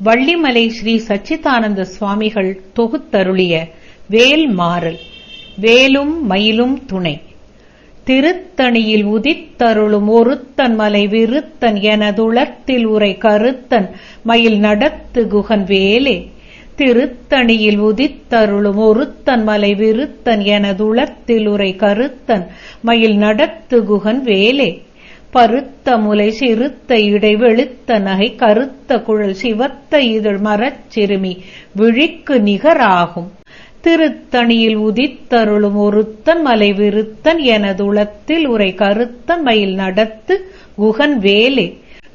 வள்ளிமலை ஸ்ரீ சச்சிதானந்த சுவாமிகள் தொகுத்தருளிய வேல் மாறல் வேலும் மயிலும் துணை. திருத்தணியில் உதித்தருளும் ஒருத்தன் மலை விருத்தன் எனதுளத்தில் உரை கருத்தன் மயில் நடத்து குகன் வேலே திருத்தணியில் உதித்தருளும் ஒருத்தன் மலை விருத்தன் எனதுளத்தில் உரை கருத்தன் மயில் நடத்து குகன் வேலே பருத்த முலை சிறுத்த இடை வெளுத்த நகை கருத்த குழல் சிவத்த இதழ் மரச் சிறுமி விழிக்கு நிகராகும். திருத்தணியில் உதித்தருளும் ஒருத்தன் மலை விருத்தன் எனதுளத்தில் உரை கருத்தன் மயில் நடத்து குகன் வேலே.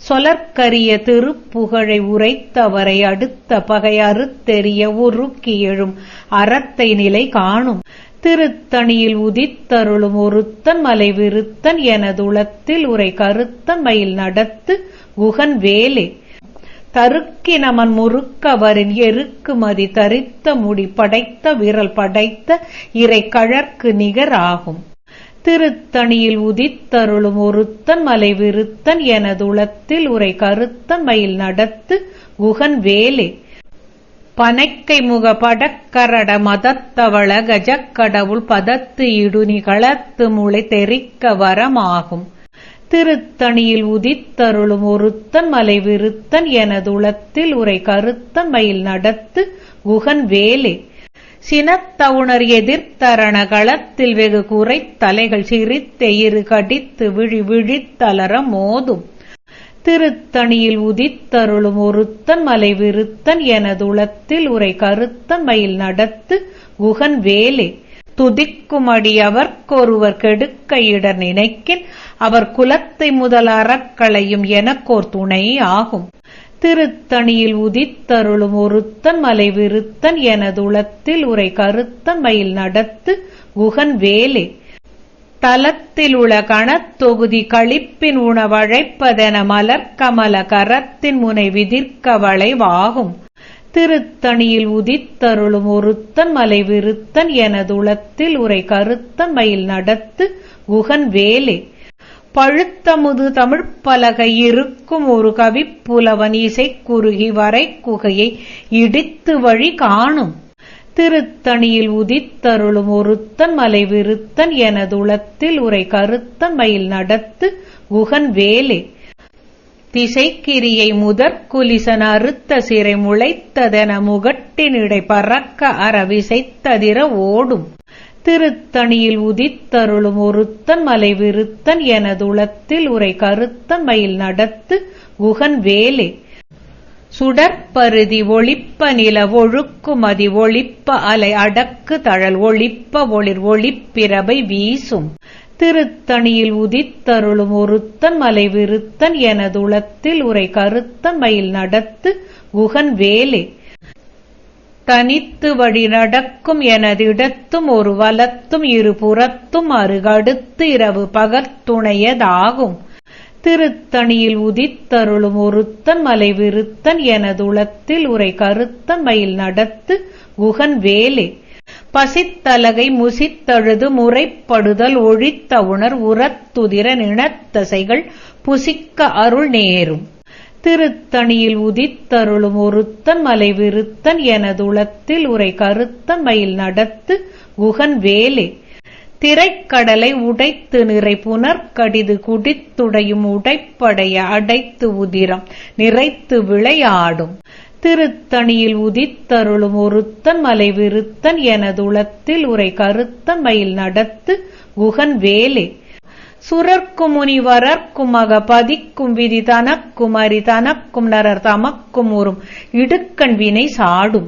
சொலற்கரிய திருப்புகழை உரைத்தவரை அடுத்த பகை அறுத்தெறிய உருக்கி எழும் அறத்தை நிலை காணும். திருத்தணியில் உதித்தருளும் ஒருத்தன் மலை விருத்தன் எனதுளத்தில் உரை கருத்தன் மயில் நடத்து குகன் வேலே. தருக்கினமன் முறுக்கவரின் எருக்குமதி தரித்த முடி படைத்த விரல் படைத்த இறை கழற்கு நிகராகும். திருத்தணியில் உதித்தருளும் ஒருத்தன் மலை விருத்தன் எனதுளத்தில் உரை கருத்தன் மயில் நடத்து குகன் வேலே. பனைக்கை முக படக்கரட மதத்தவள கஜக்கடவுள் பதத்து இடுனி களத்து முளை தெரிக்க வரமாகும். திருத்தணியில் உதித்தருளும் ஒருத்தன் மலை விருத்தன் எனதுளத்தில் உரை கருத்தன் மயில் நடத்து குகன் வேலே. சினத்தவுணர் எதிர்த்தரண களத்தில் வெகு குறை தலைகள் சிரித்தெயிறு கடித்து விழி விழித்தலர மோதும். திருத்தணியில் உதித்தருளும் ஒருத்தன் மலை விருத்தன் எனதுளத்தில் உரை கருத்தன் மயில் நடத்து குகன் வேலே. துதிக்குமடி அவர்க்கொருவர் கெடுக்க இடர் நினைக்கின் அவர் குலத்தை முதல் அறக்களையும் எனக்கோர் துணை ஆகும். திருத்தணியில் உதித்தருளும் ஒருத்தன் மலை விருத்தன் எனதுளத்தில் உரை கருத்தன் மயில் நடத்து குகன் வேலே. தலத்திலுள கணத்தொகுதி களிப்பின் உணவழைப்பதென மலர்கமல கரத்தின் முனை விதிர்க்க வளைவாகும் திருத்தணியில் உதித்தருளும் ஒருத்தன் மலை விருத்தன் எனதுளத்தில் உரை கருத்தன் மயில் நடத்து குகன் வேலே. பழுத்தமுது தமிழ்ப்பலகை இருக்கும் ஒரு கவிப்புலவன் இசைக்குறுகி வரை குகையை இடித்து வழி காணும். திருத்தணியில் உதித்தருளும் ஒருத்தன் மலை விருத்தன் எனதுளத்தில் உரை கருத்தன் மயில் நடத்து குகன் வேலே. திசைக்கிரியை முதற்குலிசன் அறுத்த சிறை முளைத்ததென முகட்டினிடை பறக்க அறவிசைத்ததிர ஓடும். திருத்தணியில் உதித்தருளும் ஒருத்தன் மலை விருத்தன் எனதுளத்தில் உரை கருத்தன் மயில் நடத்து குகன் வேலே. சுடற்பருதி ஒளிப்ப நில ஒழுக்குமதி ஒளிப்ப அலை அடக்கு தழல் ஒளிப்ப ஒளிர் ஒளிப்பிரபை வீசும். திருத்தணியில் உதித்தருளும் ஒருத்தன் மலை விருத்தன் எனதுளத்தில் உரை கருத்தன் மயில் நடத்து குகன் வேலே. தனித்து வழி நடக்கும் எனதிடத்தும் ஒரு வலத்தும் இருபுறத்தும் அருகடுத்து இரவு பகத்துணையதாகும் திருத்தணியில் உதித்தருளும் ஒருத்தன் மலை விருத்தன் எனதுளத்தில் உரை கருத்தன் மயில் நடத்து குகன் வேலே. பசித்தலகை முசித்தழுது முறைப்படுதல் ஒழித்த உணர் உரத்துதிர நினத்தசைகள் புசிக்க அருள் நேரும். திருத்தணியில் உதித்தருளும் ஒருத்தன் மலை விருத்தன் எனதுளத்தில் உரை கருத்தன் மயில் நடத்து குகன் வேலே. திரைக்கடலை உடைத்து நிறை புனர்கடிது குடித்துடையும் உடைப்படைய அடைத்து உதிரம் நிறைத்து விளையாடும். திருத்தணியில் உதித்தருளும் ஒருத்தன் மலை விருத்தன் எனதுளத்தில் உரை கருத்தன் மயில் நடத்து குகன் வேலே. சுரர்க்கும் முனிவரர்க்கும் மக பதிக்கும் விதி தனக்கும் அரி தனக்கும் நரர் தமக்கும் உறும் இடுக்கண் வினை சாடும்.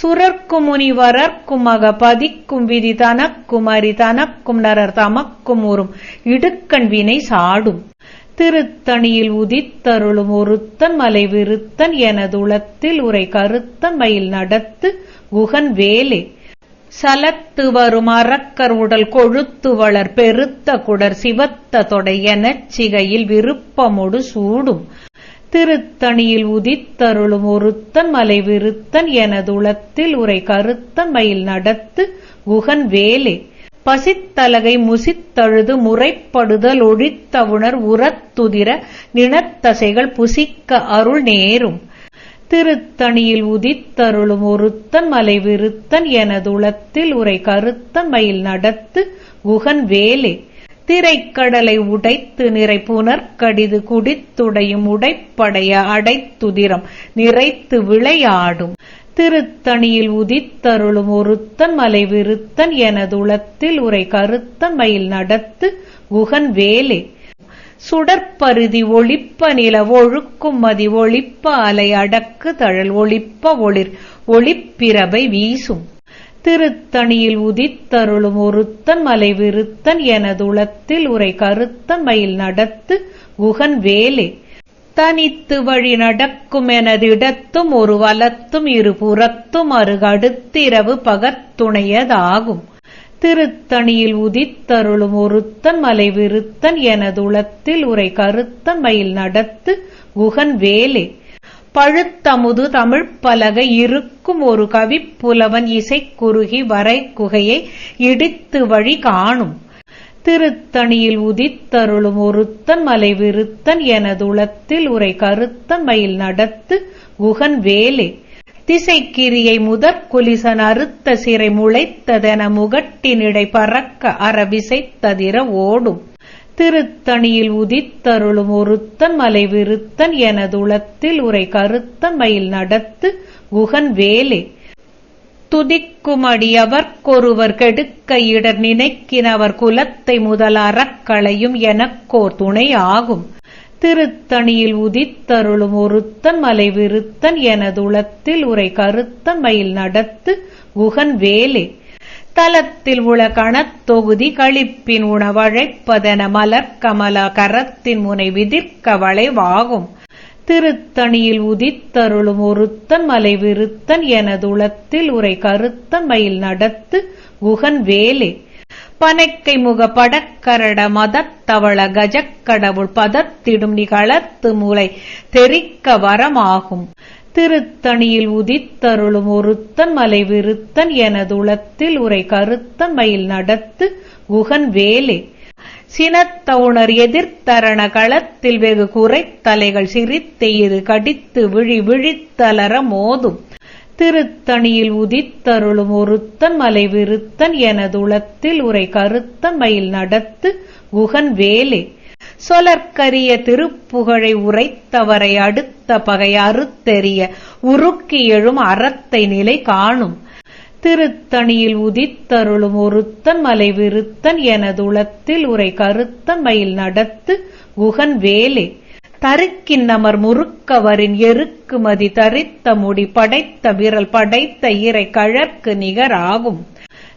சுரர்க்கும் முனிவரர்க்கும் மக பதிக்கும் விதி தனக்கும் அரி தனக்கும் நரர் தமக்கும் உறும் இடுக்கண் வினை சாடும். திருத்தணியில் உதித்தருளும் ஒருத்தன் மலை விருத்தன் எனதுளத்தில் உரை கருத்தன் மயில் நடத்து குகன் வேலே. சலத்து வரும் அறக்கர் உடல் கொழுத்து வளர் பெருத்த குடர் சிவத்த தொடை எனச் சிகையில் விருப்பமொடு சூடும். திருத்தணியில் உதித்தருளும் ஒருத்தன் மலை விருத்தன் எனதுளத்தில் உரை கருத்தன் மயில் நடத்து குகன் வேலே. பசித்தலகை முசித்தழுது முறைப்படுதல் ஒழித்தவுணர் உரத்துதிர நினத்தசைகள் புசிக்க அருள் நேரும். திருத்தணியில் உதித்தருளும் ஒருத்தன் மலை விருத்தன் எனதுளத்தில் உரை கருத்தன் மயில் நடத்து குகன் வேலே. திரைக்கடலை உடைத்து நிறை புனர்கடிது குடித்துடையும் உடைப்படைய அடைத்துதிரம் நிறைத்து விளையாடும். திருத்தணியில் உதித்தருளும் ஒருத்தன் மலை விருத்தன் எனதுளத்தில் உரை கருத்தன் மயில் நடத்து குகன் வேலே. சுடற்பருதி ஒளிப்ப நில ஒழுக்கும் மதி ஒளிப்ப அலை அடக்கு தழல் ஒளிப்ப ஒளிர் ஒளிப்பிரபை வீசும். திருத்தணியில் உதித்தருளும் ஒருத்தன் மலை விருத்தன் எனதுளத்தில் உரை கருத்தன் மயில் நடத்து குகன் வேலே. தனித்து வழி நடக்கும் எனதிடத்தும் ஒரு வலத்தும் இரு புறத்தும் அருகடுத்திரவு பகத்துணையதாகும். திருத்தணியில் உதித்தருளும் ஒருத்தன் மலை விருத்தன் எனதுளத்தில் உரை கருத்தன் மயில் நடத்து குகன் வேலே. பழுத்தமுது தமிழ் பலகை இருக்கும் ஒரு கவிப்புலவன் இசைக்குறுகி வரை குகையை இடித்து வழி காணும். திருத்தணியில் உதித்தருளும் ஒருத்தன் மலை விருத்தன் எனதுளத்தில் உரை கருத்தன் மயில் நடத்து குகன் வேலே. திசைக்கிரியை முதற் குலிசன் அறுத்த சிறை முளைத்ததென முகட்டினிடை பறக்க அறவிசைத்ததிர ஓடும். திருத்தணியில் உதித்தருளும் ஒருத்தன் மலை விருத்தன் எனதுளத்தில் உரை கருத்தன் மயில் நடத்து குகன் வேலே. துதிக்குமடியவர்க்கொருவர் கெடுக்க இடர் நினைக்கினவர் குலத்தை முதல் அறக்களையும் எனக்கோர் துணை ஆகும். திருத்தணியில் உதித்தருளும் ஒருத்தன் மலை விருத்தன் எனதுளத்தில் உரை கருத்தன் மயில் நடத்து குகன் வேலே. தலத்தில் உள கணத்தொகுதி கழிப்பின் உணவழைப்பதன மலர் கமல கரத்தின் முனை விதிர்க்க வளைவாகும். திருத்தணியில் உதித்தருளும் ஒருத்தன் மலை விருத்தன் எனதுளத்தில் உரை கருத்தன் மயில் நடத்து குகன் வேலே. பனைக்கை முக படக்கரட மதத்தவள கஜக்கடவுள் பதத்திடும் நிகழத்து முலை தெரிக்க வரமாகும். திருத்தணியில் உதித்தருளும் ஒருத்தன் மலை விருத்தன் எனதுளத்தில் உரை கருத்தன் மயில் நடத்து குகன் வேலே. சினத்தவுணர் எதிர்த்தரண களத்தில் வெகு குறைத்தலைகள் சிரித்தெயிறு கடித்து விழி விழித்தலர மோதும். திருத்தணியில் உதித்தருளும் ஒருத்தன் மலை விருத்தன் எனதுளத்தில் உரை கருத்தன் மயில் நடத்து குகன் வேலே. சொலற்கரிய திருப்புகழை உரைத்தவரை அடுத்த பகை அறுத்தெறிய உருக்கி எழும் அறத்தை நிலை காணும். திருத்தணியில் உதித்தருளும் ஒருத்தன் மலை விருத்தன் எனதுளத்தில் உரை கருத்தன் மயில் நடத்து குகன் வேலே. தருக்கின் நமர் முறுக்கவரின் எருக்குமதி தரித்த முடி படைத்த விரல் படைத்த இறை கழற்கு நிகராகும்.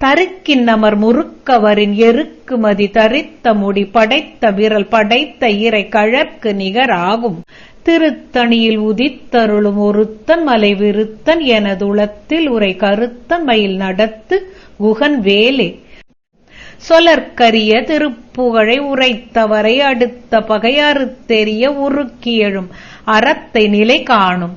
தருக்கின் நமர் முறுக்கவரின் எருக்குமதி தரித்த முடி படைத்த விரல் படைத்த இறை கழற்கு நிகராகும். திருத்தணியில் உதித்தருளும் ஒருத்தன் மலை விருத்தன் எனதுளத்தில் உரை கருத்தன் மயில் நடத்து குகன் வேலே. சொலற்கரிய திருப்புகழை உரைத்தவரை அடுத்த பகையறுத்தெறிய உருக்கி எழும் அறத்தை நிலை காணும்.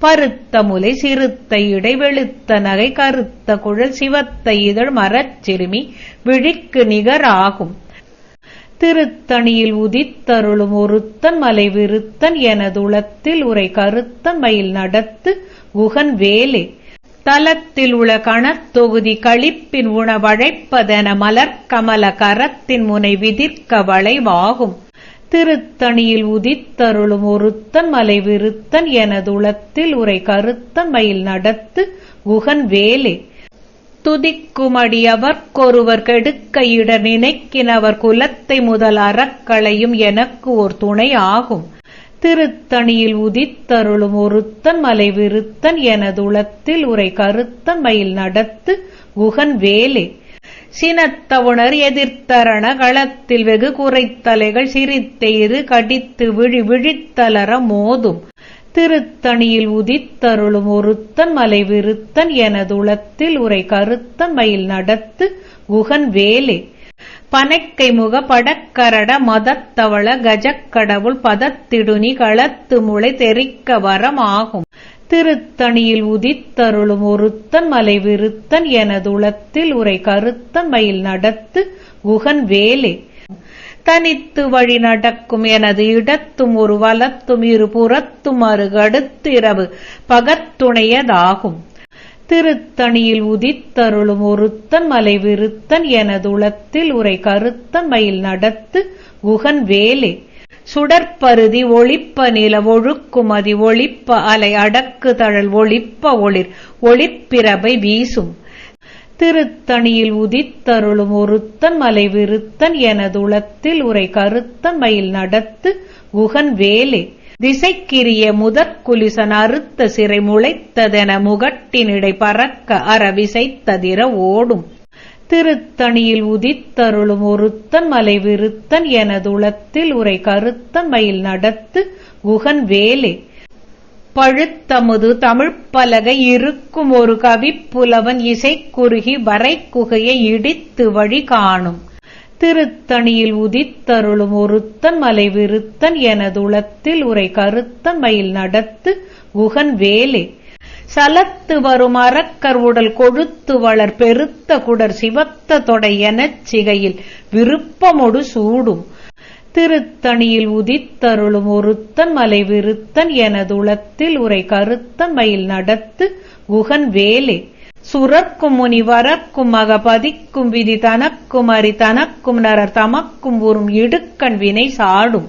பருத்த முலை சிறுத்த இடை வெளுத்த நகை கருத்த குழல் சிவத்த இதழ் மரச்சிறுமி விழிக்கு நிகராகும் திருத்தணியில் உதித்தருளும் ஒருத்தன் மலை விருத்தன் எனதுளத்தில் உரை கருத்தன் மயில் நடத்து குகன் வேலே. தலத்தில் உள கணத்தொகுதி களிப்பின் உணவழைப்பதென மலர்கமல கரத்தின் முனை விதிர்க்க வளைவாகும். திருத்தணியில் உதித்தருளும் ஒருத்தன் மலை விருத்தன் எனதுளத்தில் உரை கருத்தன் மயில் நடத்து குகன் வேலே. துதிக்குமடி அவர்க்கொருவர் கெடுக்கையிட நினைக்கினவர் குலத்தை முதல் அறக்களையும் எனக்கு ஓர் துணை ஆகும். திருத்தணியில் உதித்தருளும் ஒருத்தன் மலை விருத்தன் எனதுளத்தில் உரை கருத்தன் மயில் நடத்து குகன் வேலே. சினத்தவுணர் எதிர்த்தரண களத்தில் வெகு குறைத்தலைகள் சிரித்தெய்து கடித்து விழி விழித்தலர மோதும். திருத்தணியில் உதித்தருளும் ஒருத்தன் மலை விருத்தன் எனதுளத்தில் உரை கருத்தன் மயில் நடத்து குகன் வேலே. பனைக்கை முக படக்கரட மதத்தவள கஜக்கடவுள் பதத்திடுனி களத்து முளை தெரிக்க வரமாகும் திருத்தணியில் உதித்தருளும் ஒருத்தன் மலை விருத்தன் எனதுளத்தில் உரை கருத்தன் மயில் நடத்து குகன் வேலே. தனித்து வழி நடக்கும் எனது இடத்தும் ஒரு வலத்தும் இரு புறத்தும் அருகடுத்து இரவு பகத்துணையதாகும். திருத்தணியில் உதித்தருளும் ஒருத்தன் மலை விருத்தன் எனதுளத்தில் உரை கருத்தன் மயில் நடத்து குகன் வேலே. சுடற்பருதி ஒளிப்ப நில ஒழுக்குமதி ஒளிப்ப அலை அடக்கு தழல் ஒளிப்ப ஒளிர் ஒளிப்பிரபை வீசும். திருத்தணியில் உதித்தருளும் ஒருத்தன் மலை விருத்தன் எனதுளத்தில் உரை கருத்தன் மயில் நடத்து குகன் வேலே. திசைக்கிரிய முதற்குலிசன் அறுத்த சிறை முளைத்ததென முகட்டினிடை பறக்க அற விசைத்ததிர ஓடும். திருத்தணியில் உதித்தருளும் ஒருத்தன் மலை விருத்தன் எனதுளத்தில் உரை கருத்தன் மயில் நடத்து குகன் வேலே. பழுத்தமுது தமிழ்ப்பலகை இருக்கும் ஒரு கவிப்புலவன் இசைக்குறுகி வரைக்குகையை இடித்து வழி காணும். திருத்தணியில் உதித்தருளும் ஒருத்தன் மலை விருத்தன் எனதுளத்தில் உரை கருத்தன் மயில் நடத்து குகன் வேலே. சலத்து வரும் அறக்கர் உடல் கொழுத்து வளர் பெருத்த குடர் சிவத்த தொடை எனச் சிகையில் விருப்பமொடு சூடும். திருத்தணியில் உதித்தருளும் ஒருத்தன் மலை விருத்தன் எனதுளத்தில் உரை கருத்தன் மயில் நடத்து குகன் வேலே. சுரக்கும் முனி வரக்கும் மகபதிக்கும் விதி தனக்கும் அறி தனக்கும் நரர் தமக்கும் உறும் இடுக்கண் வினை சாடும்.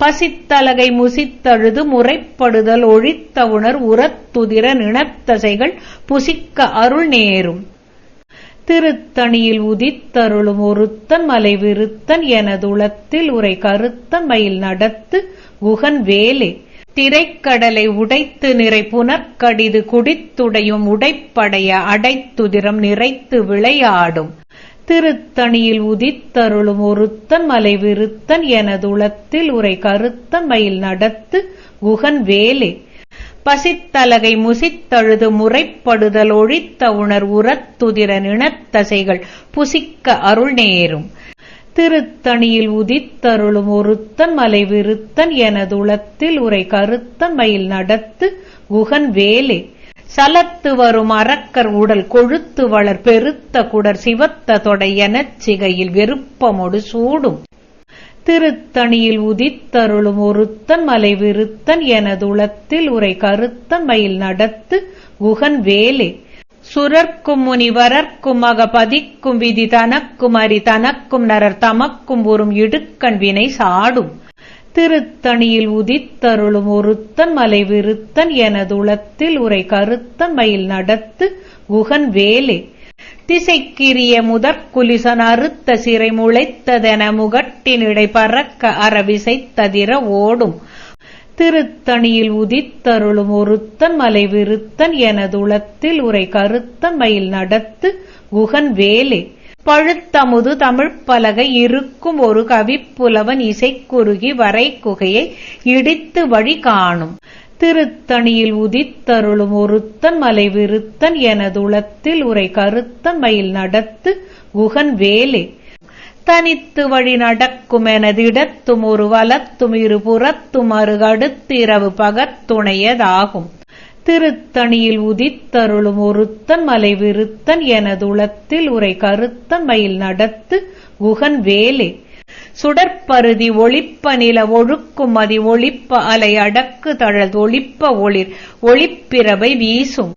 பசித்தலகை முசித்தழுது முறைப்படுதல் ஒழித்த உணர் உரத்துதிர நிணத்தசைகள் புசிக்க அருள் நேரும். திருத்தணியில் உதித்தருளும் ஒருத்தன் மலை விருத்தன் எனதுளத்தில் உரை கருத்தன் மயில் நடத்து குகன் வேலே. திரைக்கடலை உடைத்து நிறை புனற்கடிது குடித்துடையும் உடைப்படைய அடைத்துதிரம் நிறைத்து விளையாடும். திருத்தணியில் உதித்தருளும் ஒருத்தன் மலை விருத்தன் எனதுளத்தில் உரை கருத்தன் மயில் நடத்து குகன் வேலே. பசித்தலகை முசித்தழுது முறைப்படுதல் ஒழித்த உணர் உரத்துதிர நிணத்தசைகள் புசிக்க அருள் நேரும். திருத்தணியில் உதித்தருளும் ஒருத்தன் மலை விருத்தன் எனதுளத்தில் உரை கருத்தன் மயில் நடத்து குகன் வேலே. சலத்து வரும் அறக்கர் உடல் கொழுத்து வளர் பெருத்த குடர் சிவத்த தொடை எனச் சிகையில் வெறுப்பமொடு சூடும். திருத்தணியில் உதித்தருளும் ஒருத்தன் மலை விருத்தன் எனதுளத்தில் உரை கருத்தன் மயில் நடத்து குகன் வேலே. சுரர்க்கும் முனி முனிவரர்க்கும் மகபதிக்கும் விதி தனக்கும் அரி தனக்கும் நரர் தமக்கும் உறும் இடுக்கண் வினை சாடும். திருத்தணியில் உதித்தருளும் ஒருத்தன் மலை விருத்தன் எனதுளத்தில் உரை கருத்தன் மயில் நடத்து குகன் வேலே. திசைக்கிரிய முதற்குலிசன் அறுத்த சிறை முளைத்ததென முகட்டினிடை பறக்க அறவிசைத்ததிர ஓடும். திருத்தணியில் உதித்தருளும் ஒருத்தன் மலை விருத்தன் எனதுளத்தில் உரை கருத்தன் மயில் நடத்து குகன் வேலே. பழுத்தமுது தமிழ்ப் பலகை இருக்கும் ஒரு கவிப்புலவன் இசைக்குறுகி வரை குகையை இடித்து வழி காணும். திருத்தணியில் உதித்தருளும் ஒருத்தன் மலை விருத்தன் எனதுளத்தில் உரை கருத்தன் மயில் நடத்து குகன் வேலே. தனித்து வழி நடக்கும் எனதிடத்தும் ஒரு வலத்தும் இருபுறத்தும் அருகடுத்திரவு பகத்துணையதாகும் திருத்தணியில் உதித்தருளும் ஒருத்தன் மலை விருத்தன் எனதுளத்தில் உரை கருத்தன் மயில் நடத்து குகன் வேலே. சுடற்பருதி ஒளிப்ப நில ஒழுக்கும் மதி ஒளிப்ப அலை அடக்கு தழல் ஒளிப்ப ஒளிர் ஒளிப்பிறவை வீசும்.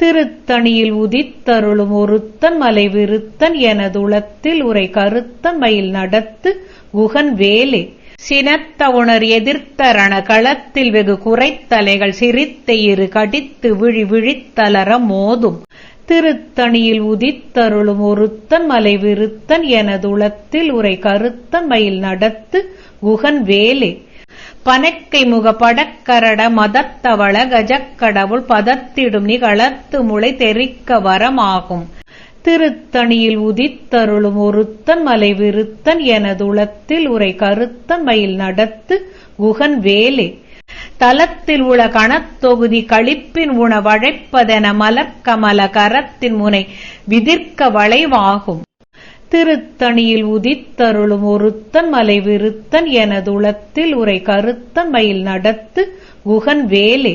திருத்தணியில் உதித்தருளும் ஒருத்தன் மலை விருத்தன் எனதுளத்தில் உரை கருத்தன் மயில் நடத்து குகன் வேலே. சினத்த உணர் எதிர்த்தரண களத்தில் வெகு குறைத்தலைகள் சிரித்த இரு கடித்து விழி விழித்தலர மோதும். திருத்தணியில் உதித்தருளும் ஒருத்தன் மலை விருத்தன் எனதுளத்தில் உரை கருத்தன் மயில் நடத்து குகன் வேலே. பனக்கை முக படக்கரட மதத்தவள கஜக்கடவுள் பதத்திடும் நிகழத்து முளை தெரிக்க வரமாகும். திருத்தணியில் உதித்தருளும் ஒருத்தன் மலை விருத்தன் எனதுளத்தில் உரை கருத்தன் மயில் நடத்து குகன் வேலே. தலத்தில் உள கணத்தொகுதி களிப்பின் உணவழைப்பதென மலர்க்கமல கரத்தின் முனை விதிர்க்க வளைவாகும். திருத்தணியில் உதித்தருளும் ஒருத்தன் மலை விருத்தன் எனதுளத்தில் உரை கருத்தன் மயில் நடத்து குகன் வேலே.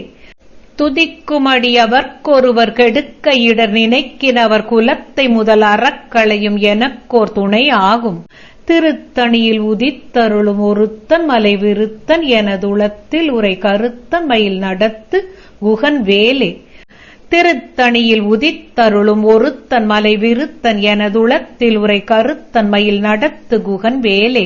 துதிக்குமடியவர்க்கொருவர் கெடுக்க இடர் நினைக்கினவர் குலத்தை முதல் அறக்களையும் எனக்கோர் துணை ஆகும். திருத்தணியில் உதித்தருளும் ஒருத்தன் மலை விருத்தன் எனதுளத்தில் உரை கருத்தன் மயில் நடத்து குகன் வேலே. திருத்தணியில் உதித்தருளும் ஒருத்தன் மலை விருத்தன் எனதுளத்தில் உரை கருத்தன் மயில் நடத்து குகன் வேலே.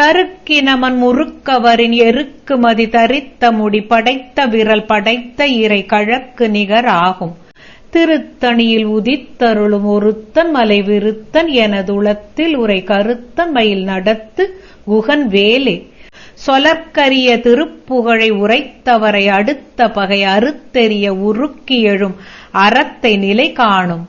தருக்கினமன் முறுக்கவரின் எருக்குமதி தரித்த முடி படைத்த விரல் படைத்த இறை கழக்கு நிகராகும். திருத்தணியில் உதித்தருளும் ஒருத்தன் மலை விருத்தன் எனதுளத்தில் உரை கருத்தன் மயில் நடத்து குகன் வேலே. சொலற்கரிய திருப்புகழை உரைத்தவரை அடுத்த பகை அறுத்தெறிய உருக்கி எழும் அறத்தை நிலை காணும்.